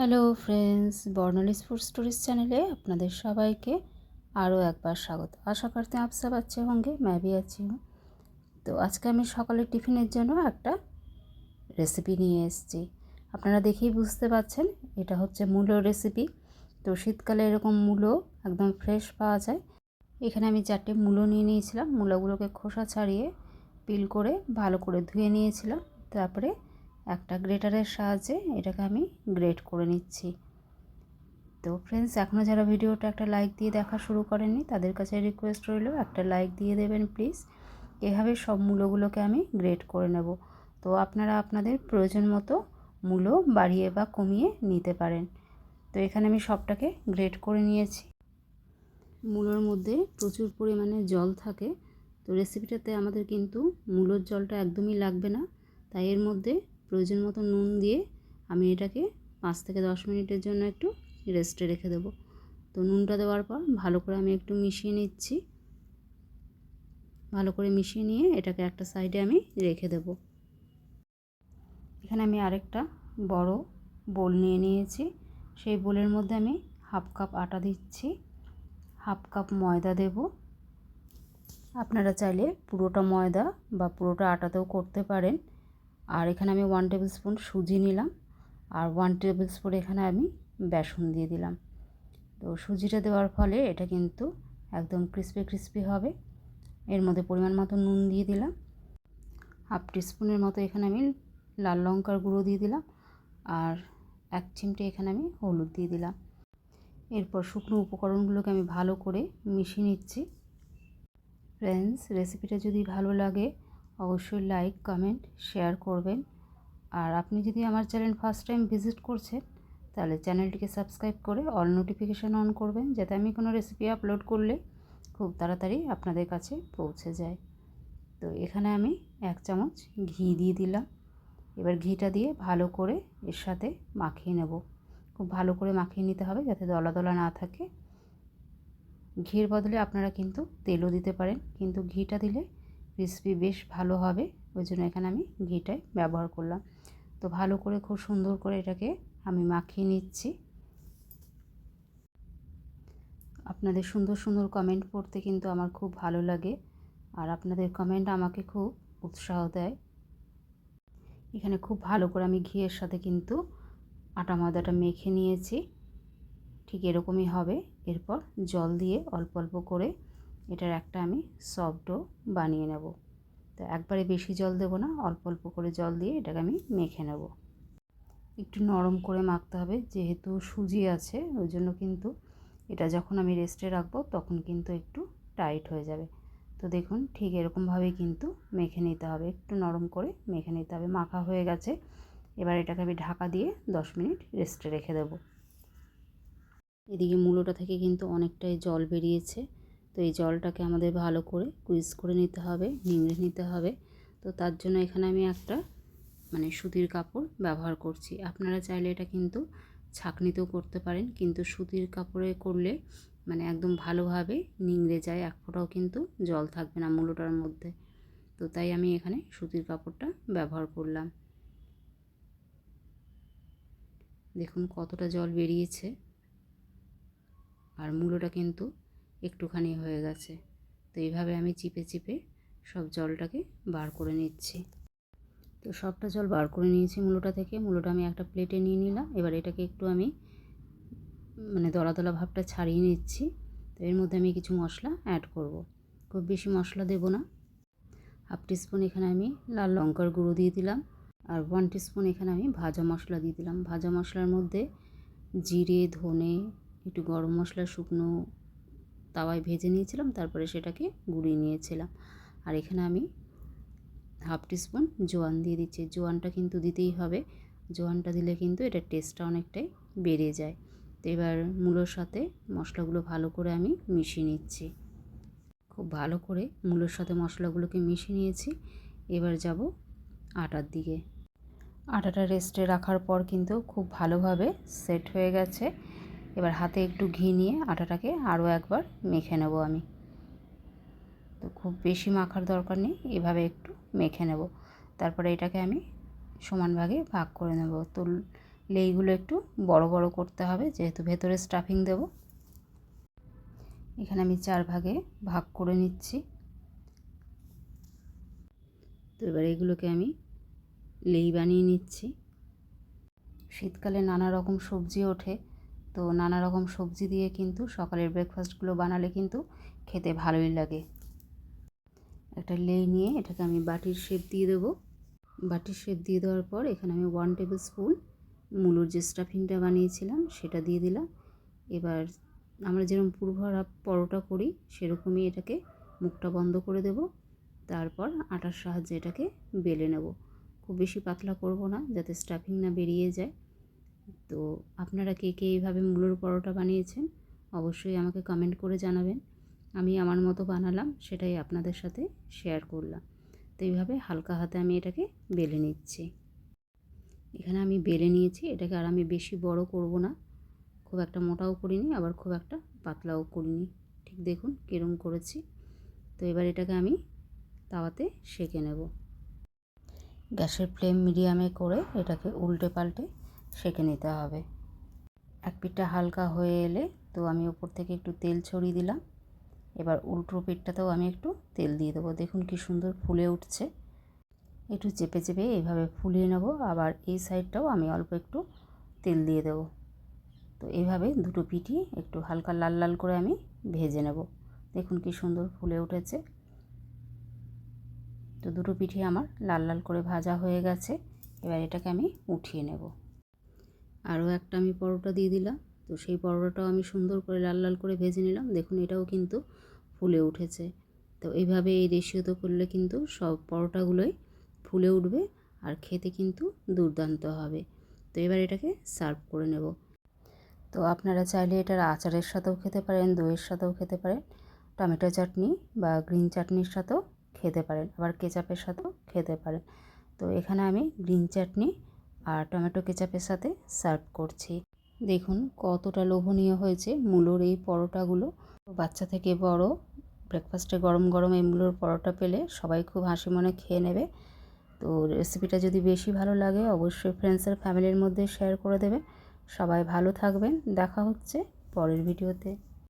Hello friends Barnali's food stories চ্যানেলে আপনাদের সবাইকে আরও একবার স্বাগত। আশা করতে আপসা আচ্ছা বাচ্চা হোঙ্গে ম্যাবি আছি তো আজকে আমি সকালের টিফিনের জন্য একটা রেসিপি নিয়ে এসেছি। আপনারা দেখেই বুঝতে পারছেন এটা হচ্ছে মূলো রেসিপি। তো শীতকালে এরকম মূলো একদম ফ্রেশ পাওয়া যায়। এখানে আমি চারটে মূলো নিয়ে নিয়েছিলাম। মূলোগুলোকে খোসা ছাড়িয়ে পিল করে ভালো করে ধুয়ে নিয়েছিলাম। তারপরে একটা গ্রেটারের সাহায্যে এটাকে আমি গ্রেট করে নিচ্ছি। তো ফ্রেন্ডস এখনও যারা ভিডিওটা একটা লাইক দিয়ে দেখা শুরু করেননি, তাদের কাছে রিকোয়েস্ট রইল, একটা লাইক দিয়ে দেবেন প্লিজ এভাবে সব মূলোগুলোকে আমি গ্রেট করে নেব। তো আপনারা আপনাদের প্রয়োজন মতো মূলো বাড়িয়ে বা কমিয়ে নিতে পারেন। তো এখানে আমি সবটাকে গ্রেট করে নিয়েছি। মূলোর মধ্যে প্রচুর পরিমাণে জল থাকে। তো রেসিপিটাতে আমাদের কিন্তু মূলোর জলটা একদমই লাগবে না। তাই এর মধ্যে প্রয়োজন মতো নুন দিয়ে আমি এটাকে পাঁচ থেকে দশ মিনিটের জন্য একটু রেস্টে রেখে দেবো। তো নুনটা দেওয়ার পর ভালো করে আমি একটু মিশিয়ে নিচ্ছি। ভালো করে মিশিয়ে নিয়ে এটাকে একটা সাইডে আমি রেখে দেব। এখানে আমি আরেকটা বড় বোল নিয়ে নিয়েছি। সেই বোলের মধ্যে আমি হাফ কাপ আটা দিচ্ছি। হাফ কাপ ময়দা দেব। আপনারা চাইলে পুরোটা ময়দা বা পুরোটা আটাতেও করতে পারেন। আর এখানে আমি ওয়ান টেবিল স্পুন সুজি নিলাম আর ওয়ান টেবিল স্পুন এখানে আমি বেসন দিয়ে দিলাম। তো সুজিটা দেওয়ার ফলে এটা কিন্তু একদম ক্রিস্পি ক্রিস্পি হবে। এর মধ্যে পরিমাণ মতো নুন দিয়ে দিলাম। হাফ টিস্পুনের মতো এখানে আমি লাল লঙ্কার গুঁড়ো দিয়ে দিলাম আর এক চিমটে এখানে আমি হলুদ দিয়ে দিলাম। এরপর শুকনো উপকরণগুলোকে আমি ভালো করে মিশিয়ে নিচ্ছি। ফ্রেন্ডস রেসিপিটা যদি ভালো লাগে অবশ্যই লাইক কমেন্ট শেয়ার করবেন। আর আপনি যদি আমার চ্যানেল ফার্স্ট টাইম ভিজিট করছেন, তাহলে চ্যানেলটিকে সাবস্ক্রাইব করে অল নোটিফিকেশান অন করবেন, যাতে আমি কোনো রেসিপি আপলোড করলে খুব তাড়াতাড়ি আপনাদের কাছে পৌঁছে যায়। তো এখানে আমি এক চামচ ঘি দিয়ে দিলাম। এবার ঘিটা দিয়ে ভালো করে এর সাথে মাখিয়ে নেব। খুব ভালো করে মাখিয়ে নিতে হবে যাতে দলা দলা না থাকে। ঘির বদলে আপনারা কিন্তু তেলও দিতে পারেন, কিন্তু ঘিটা দিলে ক্রিসপি বেশ ভালো হবে। ওই জন্য এখানে আমি ঘিটাই ব্যবহার করলাম। তো ভালো করে খুব সুন্দর করে এটাকে আমি মাখিয়ে নিচ্ছি। আপনাদের সুন্দর সুন্দর কমেন্ট পড়তে কিন্তু আমার খুব ভালো লাগে। আর আপনাদের কমেন্ট আমাকে খুব উৎসাহ দেয়। এখানে খুব ভালো করে আমি ঘিয়ের সাথে কিন্তু আটা ময়দাটা মেখে নিয়েছি। ঠিক এরকমই হবে। এরপর জল দিয়ে অল্প অল্প করে এটার একটা আমি সফট ডো বানিয়ে নেব। তো একবারে বেশি জল দেব না, অল্প অল্প করে জল দিয়ে এটাকে আমি মেখে নেব। একটু নরম করে মাখতে হবে, যেহেতু সুজি আছে, ওই জন্য কিন্তু এটা যখন আমি রেস্টে রাখব তখন কিন্তু একটু টাইট হয়ে যাবে। তো দেখুন, ঠিক এরকমভাবেই কিন্তু মেখে নিতে হবে। একটু নরম করে মেখে নিতে হবে। মাখা হয়ে গেছে, এবার এটাকে আমি ঢাকা দিয়ে দশ মিনিট রেস্টে রেখে দেবো। এদিকে মূলোটা থেকে কিন্তু অনেকটাই জল বেরিয়েছে। তো এই জলটাকে আমাদের ভালো করে কুইজ করে নিতে হবে, নিংড়ে নিতে হবে। তো তার জন্য এখানে আমি একটা মানে সুতির কাপড় ব্যবহার করছি। আপনারা চাইলে এটা কিন্তু ছাকনিতেও করতে পারেন, কিন্তু সুতির কাপড়ে করলে মানে একদম ভালোভাবে নিংড়ে যায়, এক ফোঁটাও কিন্তু জল থাকবে না মূলোটার মধ্যে। তো তাই আমি এখানে সুতির কাপড়টা ব্যবহার করলাম। দেখুন কতটা জল বেরিয়েছে। আর মূলোটা কিন্তু একটুখানি হয়ে গেছে। তো এইভাবে আমি চিপে চিপে সব জলটাকে বার করে নিচ্ছি। তো সবটা জল বার করে নিয়েছি মূলোটা থেকে। মূলোটা আমি একটা প্লেটে নিয়ে নিলাম। এবার এটাকে একটু আমি মানে দলা দলা ভাবটা ছাড়িয়ে নিচ্ছি। তো এর মধ্যে আমি কিছু মশলা অ্যাড করব। খুব বেশি মশলা দেব না। হাফ টিস্পুন এখানে আমি লাল লঙ্কার গুঁড়ো দিয়ে দিলাম। আর ওয়ান টিস্পুন এখানে আমি ভাজা মশলা দিয়ে দিলাম। ভাজা মশলার মধ্যে জিরে, ধনে, একটু গরম মশলা শুকনো তাওয়ায় ভেজে নিয়েছিলাম, তারপরে সেটাকে গুঁড়িয়ে নিয়েছিলাম। আর এখানে আমি হাফ টিস্পুন জোয়ান দিয়ে দিচ্ছি। জোয়ানটা কিন্তু দিতেই হবে। জোয়ানটা দিলে কিন্তু এটার টেস্টটা অনেকটাই বেড়ে যায়। তো এবার মূলোর সাথে মশলাগুলো ভালো করে আমি মিশিয়ে নিচ্ছি। খুব ভালো করে মূলোর সাথে মশলাগুলোকে মিশিয়ে নিয়েছি। এবার যাব আটার দিকে। আটাটা রেস্টে রাখার পর কিন্তু খুব ভালোভাবে সেট হয়ে গেছে। এবার হাতে একটু ঘি নিয়ে আটাটাকে আরও একবার মেখে নেব আমি। তো খুব বেশি মাখার দরকার নেই, এভাবে একটু মেখে নেব। তারপরে এটাকে আমি সমান ভাগে ভাগ করে নেব। তো লেইগুলো একটু বড় বড় করতে হবে, যেহেতু ভেতরে স্টাফিং দেব। এখানে আমি চার ভাগে ভাগ করে নিচ্ছি। তো এবার এগুলোকে আমি লেই বানিয়ে নিচ্ছি। শীতকালে নানা রকম সবজি ওঠে তো নানা রকম সবজি দিয়ে কিন্তু সকালের ব্রেকফাস্টগুলো বানালে কিন্তু খেতে ভালোই লাগে। একটা লেই নিয়ে এটাকে আমি বাটির শেপ দিয়ে দেবো। বাটির শেপ দিয়ে দেওয়ার পর এখানে আমি ওয়ান টেবিল স্পুন মুলোর যে স্টাফিংটা বানিয়েছিলাম সেটা দিয়ে দিলাম। এবার আমরা যেরকম পুরভরা পরোটা করি সেরকমই এটাকে মুখটা বন্ধ করে দেব। তারপর আটার সাহায্যে এটাকে বেলে নেব। খুব বেশি পাতলা করব না যাতে স্টাফিং না বেরিয়ে যায়। তো আপনারা কে কে এইভাবে মূলোর পরোটা বানিয়েছেন, অবশ্যই আমাকে কমেন্ট করে জানাবেন। আমি আমার মতো বানালাম, সেটাই আপনাদের সাথে শেয়ার করলাম। তো এইভাবে হালকা হাতে আমি এটাকে বেলে নিচ্ছি। এখানে আমি বেলে নিয়েছি, এটাকে আর আমি বেশি বড় করব না। খুব একটা মোটাও করিনি, আবার খুব একটা পাতলাও করিনি। ঠিক দেখুন কীরম করেছি। তো এবার এটাকে আমি তাওয়াতে সেঁকে নেব। গ্যাসের ফ্লেম মিডিয়ামে করে এটাকে উল্টে পাল্টে সেঁকে নিতে হবে। এক পিঠটা হালকা হয়ে এলে তো আমি ওপর থেকে একটু তেল ছড়িয়ে দিলাম। এবার উল্টো পিঠটাতেও আমি একটু তেল দিয়ে দেবো। দেখুন কি সুন্দর ফুলে উঠছে। একটু চেপে চেপে এইভাবে ফুলিয়ে নেব। আবার এই সাইডটাও আমি অল্প একটু তেল দিয়ে দেবো। তো এইভাবে দুটো পিঠই একটু হালকা লাল লাল করে আমি ভেজে নেব। দেখুন কি সুন্দর ফুলে উঠেছে। তো দুটো পিঠে আমার লাল লাল করে ভাজা হয়ে গেছে। এবার এটাকে আমি উঠিয়ে নেব। আরও একটা আমি পরোটা দিয়ে দিলাম। তো সেই পরোটাটাও আমি সুন্দর করে লাল লাল করে ভেজে নিলাম। দেখুন, এটাও কিন্তু ফুলে উঠেছে। তো এইভাবে এই রেশিওতে করলে কিন্তু সব পরোটাগুলোই ফুলে উঠবে আর খেতে কিন্তু দুর্দান্ত হবে। তো এবার এটাকে সার্ভ করে নেব। তো আপনারা চাইলে এটার আচারের সাথেও খেতে পারেন, দইয়ের সাথেও খেতে পারেন, টমেটো চাটনি বা গ্রিন চাটনির সাথেও খেতে পারেন, আবার কেচাপের সাথেও খেতে পারেন। তো এখানে আমি গ্রিন চাটনি আর টমেটো কেচাপের সাথে সার্ভ করছি। দেখুন কতটা লোভনীয় হয়েছে মূলোর এই পরোটাগুলো। বাচ্চা থেকে বড় ব্রেকফাস্টে গরম গরম এই মূলোর পরোটা পেলে সবাই খুব হাসি মনে খেয়ে নেবে। তো রেসিপিটা যদি বেশি ভালো লাগে অবশ্যই ফ্রেন্ডস আর ফ্যামিলির মধ্যে শেয়ার করে দেবে। সবাই ভালো থাকবেন, দেখা হচ্ছে পরের ভিডিওতে